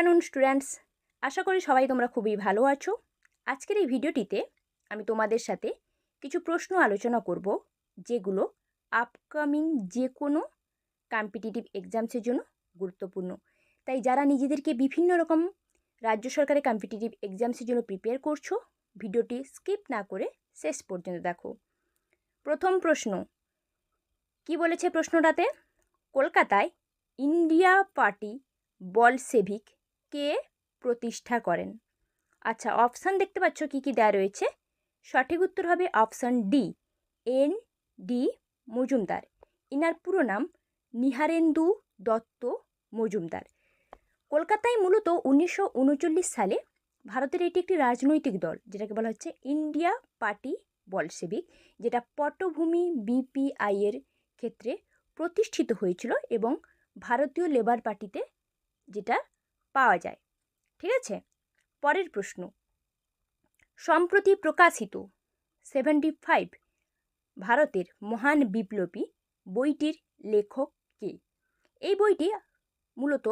Afternoon students আশা করি সবাই তোমরা খুবই ভালো আছো। আজকের এই ভিডিওটিতে আমি তোমাদের সাথে কিছু প্রশ্ন আলোচনা করব, যেগুলো আপকামিং যে কোনো কম্পিটিটিভ এক্সামসের জন্য গুরুত্বপূর্ণ। তাই যারা নিজেদেরকে বিভিন্ন রকম রাজ্য সরকারের কম্পিটিটিভ এক্সামসের জন্য প্রিপেয়ার করছ, ভিডিওটি স্কিপ না করে শেষ পর্যন্ত দেখো। প্রথম প্রশ্ন, কি বলেছে প্রশ্নটাতে? কলকাতায় ইন্ডিয়া পার্টি বলসেভিক কে প্রতিষ্ঠা করেন? আচ্ছা অপশান দেখতে পাচ্ছ কি কি দেয়া রয়েছে। সঠিক উত্তর হবে option D N D Majumdar. Inner পুরো নাম নিহারেন্দু দত্ত মজুমদার। কলকাতায় মূলত উনিশশো উনচল্লিশ সালে ভারতের এটি একটি রাজনৈতিক দল, যেটাকে বলা হচ্ছে ইন্ডিয়া পার্টি বলসেভিক যেটা পটভূমি বিপিআইয়ের ক্ষেত্রে প্রতিষ্ঠিত হয়েছিল এবং ভারতীয় লেবার পার্টিতে যেটা পাওয়া যায়। ঠিক আছে? পরের প্রশ্ন। সম্প্রতি প্রকাশিত সেভেন্টি ফাইভ ভারতের মহান বিপ্লবী বইটির লেখক কে? এই বইটি মূলত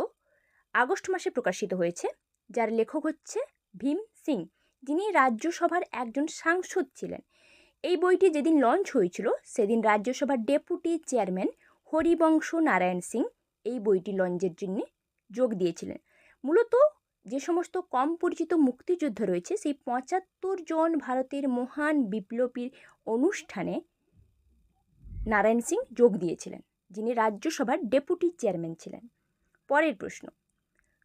আগস্ট মাসে প্রকাশিত হয়েছে, যার লেখক হচ্ছে ভীম সিং, যিনি রাজ্যসভার একজন সাংসদ ছিলেন। এই বইটি যেদিন লঞ্চ হয়েছিল, সেদিন রাজ্যসভার ডেপুটি চেয়ারম্যান হরিবংশ নারায়ণ সিং এই বইটি লঞ্চের জন্যে যোগ দিয়েছিলেন। মূলত যে সমস্ত কম পরিচিত মুক্তিযোদ্ধা রয়েছে, সেই পঁচাত্তর জন ভারতের মহান বিপ্লবীর অনুষ্ঠানে নারায়ণ সিং যোগ দিয়েছিলেন, যিনি রাজ্যসভার ডেপুটি চেয়ারম্যান ছিলেন। পরের প্রশ্ন,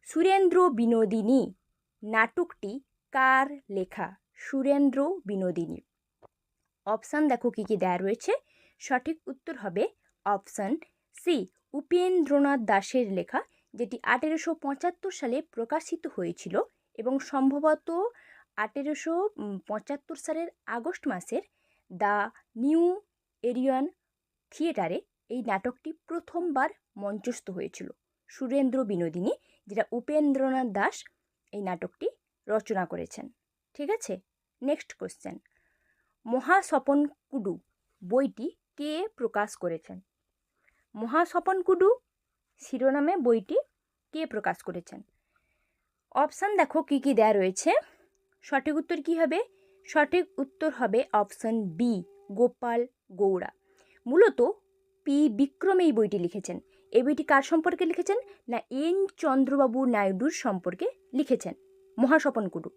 সুরেন্দ্র বিনোদিনী নাটকটি কার লেখা? সুরেন্দ্র বিনোদিনী। অপশান দেখো কী কী দেয়া রয়েছে। সঠিক উত্তর হবে অপশান সি, উপেন্দ্রনাথ দাসের লেখা। যেটি আঠেরোশো পঁচাত্তর সালে প্রকাশিত হয়েছিল এবং সম্ভবত আঠেরোশো পঁচাত্তর সালের আগস্ট মাসের দ্য নিউ এরিয়ান থিয়েটারে এই নাটকটি প্রথমবার মঞ্চস্থ হয়েছিল। সুরেন্দ্র বিনোদিনী, যেটা উপেন্দ্রনাথ দাস এই নাটকটি রচনা করেছেন। ঠিক আছে? নেক্সট কোশ্চেন মহাস্বপন কুডু বইটি কে প্রকাশ করেছেন? মহাস্বপন কুডু শিরোনামে বইটি কে প্রকাশ করেছেন? অপশান দেখো, কী কী দেয়া রয়েছে। সঠিক উত্তর কী হবে? সঠিক উত্তর হবে অপশান বি গোপাল গৌড়া। মূলত পি বিক্রম এই বইটি লিখেছেন। এই বইটি কার সম্পর্কে লিখেছেন? না, এন চন্দ্রবাবু নাইডুর সম্পর্কে লিখেছেন। মহাস্বপন কুডু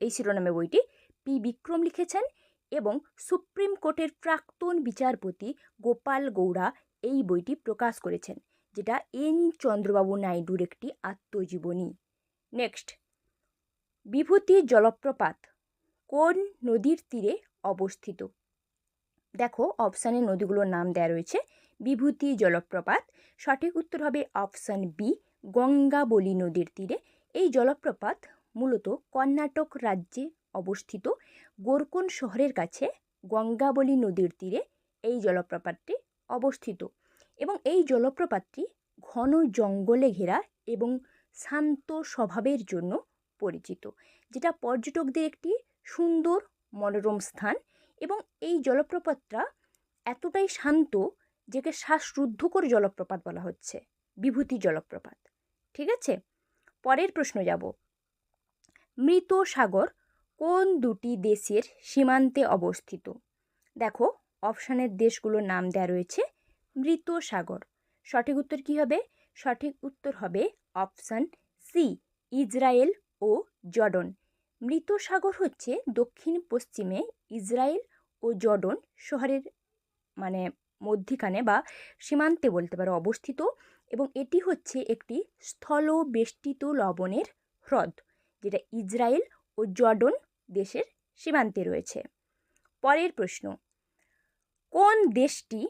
এই শিরোনামে বইটি পি বিক্রম লিখেছেন এবং সুপ্রিম কোর্টের প্রাক্তন বিচারপতি গোপাল গৌড়া এই বইটি প্রকাশ করেছেন। যেটা এন চন্দ্রবাবু নাইডুর একটি আত্মজীবনী। নেক্সট। বিভূতি জলপ্রপাত কোন নদীর তীরে অবস্থিত? দেখো, অপশানে নদীগুলোর নাম দেওয়া রয়েছে। বিভূতি জলপ্রপাত, সঠিক উত্তর হবে অপশান বি, গঙ্গাবলী নদীর তীরে। এই জলপ্রপাত মূলত কর্ণাটক রাজ্যে অবস্থিত। গোরকোন শহরের কাছে গঙ্গাবলী নদীর তীরে এই জলপ্রপাতটি অবস্থিত। এবং এই জলপ্রপাতটি ঘন জঙ্গলে ঘেরা এবং শান্ত স্বভাবের জন্য পরিচিত, যেটা পর্যটকদের একটি সুন্দর মনোরম স্থান এবং এই জলপ্রপাতটা এতটাই শান্ত যেকে শ্বাসরুদ্ধকর জলপ্রপাত বলা হচ্ছে, বিভূতি জলপ্রপাত। ঠিক আছে? পরের প্রশ্ন যাব। মৃত সাগর কোন দুটি দেশের সীমান্তে অবস্থিত? দেখো, অপশানের দেশগুলোর নাম দেওয়া রয়েছে মৃত সাগর। সঠিক উত্তর কী হবে? সঠিক উত্তর হবে অপশান সি, ইসরায়েল ও জর্ডন। মৃত সাগর হচ্ছে দক্ষিণ পশ্চিমে ইসরায়েল ও জর্ডন শহরের মানে মধ্যিখানে বা সীমান্তে বলতে পারো অবস্থিত এবং এটি হচ্ছে একটি স্থল বেষ্টিত লবণের হ্রদ যেটা ইসরায়েল ও জর্ডন দেশের সীমান্তে রয়েছে। পরের প্রশ্ন, কোন দেশটি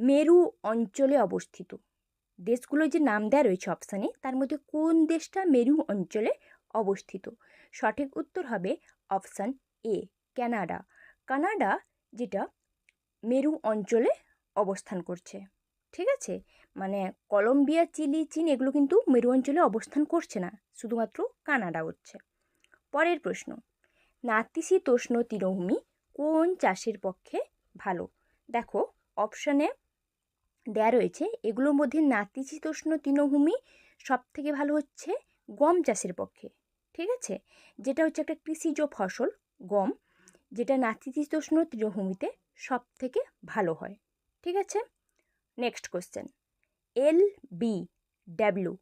মেরু অঞ্চলে অবস্থিত। দেশগুলো যে নাম দেওয়া রয়েছে অপশানে, তার মধ্যে কোন দেশটা মেরু অঞ্চলে অবস্থিত? সঠিক উত্তর হবে অপশান এ, কানাডা। কানাডা যেটা মেরু অঞ্চলে অবস্থান করছে। ঠিক আছে? মানে কলম্বিয়া, চিলি, চীন এগুলো কিন্তু মেরু অঞ্চলে অবস্থান করছে না, শুধুমাত্র কানাডা হচ্ছে। পরের প্রশ্ন, নাতিশীতোষ্ণ তৃণভূমি কোন চাষের পক্ষে ভালো? দেখো, অপশানে দেয়া রয়েছে। এগুলোর মধ্যে নাতিশীতোষ্ণ তৃণভূমি সব থেকে ভালো হচ্ছে গম চাষের পক্ষে, ঠিক আছে? যেটা হচ্ছে একটা কৃষিজ ফসল, গম, যেটা নাতিশীতোষ্ণ তৃণভূমিতে সব থেকে ভালো হয়, ঠিক আছে? Next question L B W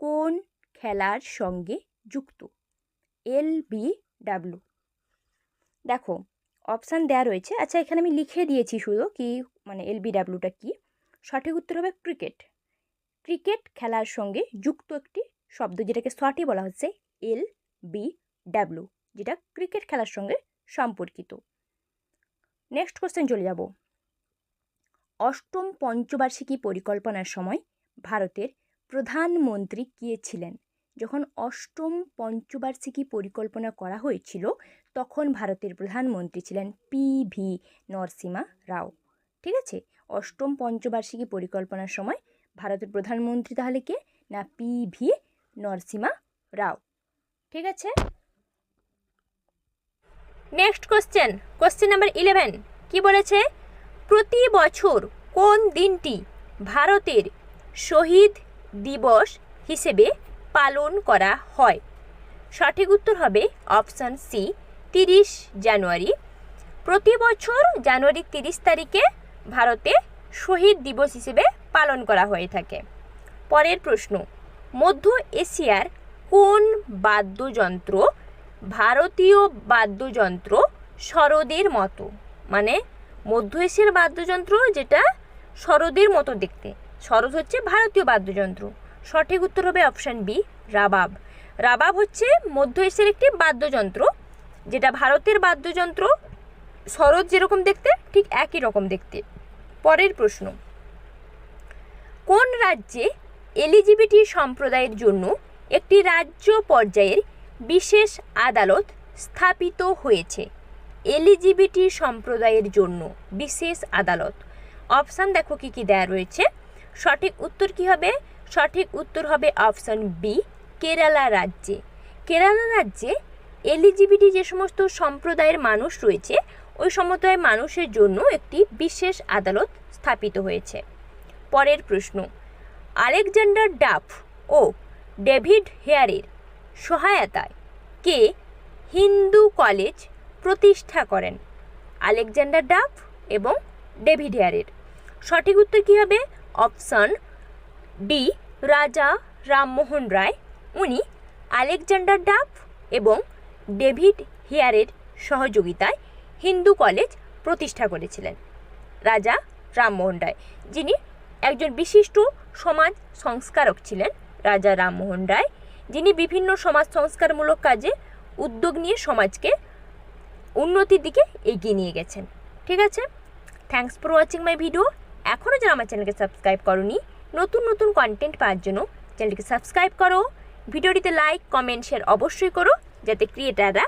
কোন খেলার সঙ্গে যুক্ত? L B W. দেখো অপশান দেওয়া রয়েছে। আচ্ছা এখানে আমি লিখে দিয়েছি শুধু কি মানে এল বি ডাব্লিউটা কী। সঠিক উত্তর হবে ক্রিকেট। ক্রিকেট খেলার সঙ্গে যুক্ত একটি শব্দ যেটাকে শর্টে বলা হচ্ছে এল বি ডাব্লিউ, যেটা ক্রিকেট খেলার সঙ্গে সম্পর্কিত। নেক্সট কোশ্চেন চলে যাব। অষ্টম পঞ্চবার্ষিকী পরিকল্পনার সময় ভারতের প্রধানমন্ত্রী কে ছিলেন? যখন অষ্টম পঞ্চবার্ষিকী পরিকল্পনা করা হয়েছিল, তখন ভারতের প্রধানমন্ত্রী ছিলেন পি ভি নরসিমা রাও। ঠিক আছে? অষ্টম পঞ্চবার্ষিকী পরিকল্পনার সময় ভারতের প্রধানমন্ত্রী তাহলে কে? না, পি ভি নরসিমা রাও। ঠিক আছে? Next question question number eleven কি বলেছে? প্রতি বছর কোন দিনটি ভারতের শহীদ দিবস হিসেবে পালন করা হয়? সঠিক উত্তর হবে অপশান সি, তিরিশ জানুয়ারি। প্রতি বছর জানুয়ারি তিরিশ তারিখে ভারতে শহীদ দিবস হিসেবে পালন করা হয়ে থাকে। পরের প্রশ্ন, মধ্য এশিয়ার কোন বাদ্যযন্ত্র ভারতীয় বাদ্যযন্ত্র সরোদের মতো? মানে মধ্য এশিয়ার বাদ্যযন্ত্র যেটা শরদের মতো দেখতে। সরোদ হচ্ছে ভারতীয় বাদ্যযন্ত্র। সঠিক উত্তর হবে অপশান বি, রাবাব। রাবাব হচ্ছে মধ্য এশিয়ার একটি বাদ্যযন্ত্র, যেটা ভারতের বাদ্যযন্ত্র সরোদ যেরকম দেখতে, ঠিক একই রকম দেখতে। পরের প্রশ্ন। কোন রাজ্যে এলিজিবিটি সম্প্রদায়ের জন্য একটি রাজ্য পর্যায়ের বিশেষ আদালত স্থাপিত হয়েছে? এলিজিবিটি সম্প্রদায়ের জন্য বিশেষ আদালত। অপশান দেখো কি কি দেয়া রয়েছে। সঠিক উত্তর কি হবে? সঠিক উত্তর হবে অপশান বি, কেরালা রাজ্যে। কেরালা রাজ্যে এলিজিবিটি যে সমস্ত সম্প্রদায়ের মানুষ রয়েছে ওই সম্প্রদায়ের মানুষের জন্য একটি বিশেষ আদালত স্থাপিত হয়েছে। পরের প্রশ্ন, আলেকজান্ডার ডাফ ও ডেভিড হেয়ারের সহায়তায় কে হিন্দু কলেজ প্রতিষ্ঠা করেন? আলেকজান্ডার ডাফ এবং ডেভিড হেয়ারের। সঠিক উত্তর কী হবে? অপশান ডি, রাজা রামমোহন রায়। উনি আলেকজান্ডার ডাফ এবং ডেভিড হেয়ারের সহযোগিতায় হিন্দু কলেজ প্রতিষ্ঠা করেছিলেন। রাজা রামমোহন রায়, যিনি একজন বিশিষ্ট সমাজ সংস্কারক ছিলেন। রাজা রামমোহন রায়, যিনি বিভিন্ন সমাজ সংস্কারমূলক কাজে উদ্যোগ নিয়ে সমাজকে উন্নতির দিকে এগিয়ে নিয়ে গেছেন। ঠিক আছে? Thanks for watching my video এখনও যারা আমার চ্যানেলকে সাবস্ক্রাইব করনি, নতুন নতুন কন্টেন্ট পাওয়ার জন্য চ্যানেলটিকে সাবস্ক্রাইব করো। ভিডিওটিতে লাইক কমেন্ট শেয়ার অবশ্যই করো, যাতে ক্রিয়েটাররা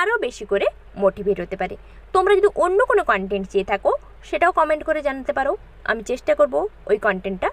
আরও বেশি করে মোটিভেট হতে পারে। তোমরা যদি অন্য কোনো কন্টেন্ট চেয়ে থাকো, সেটাও কমেন্ট করে জানাতে পারো। আমি চেষ্টা করব ওই কন্টেন্টটা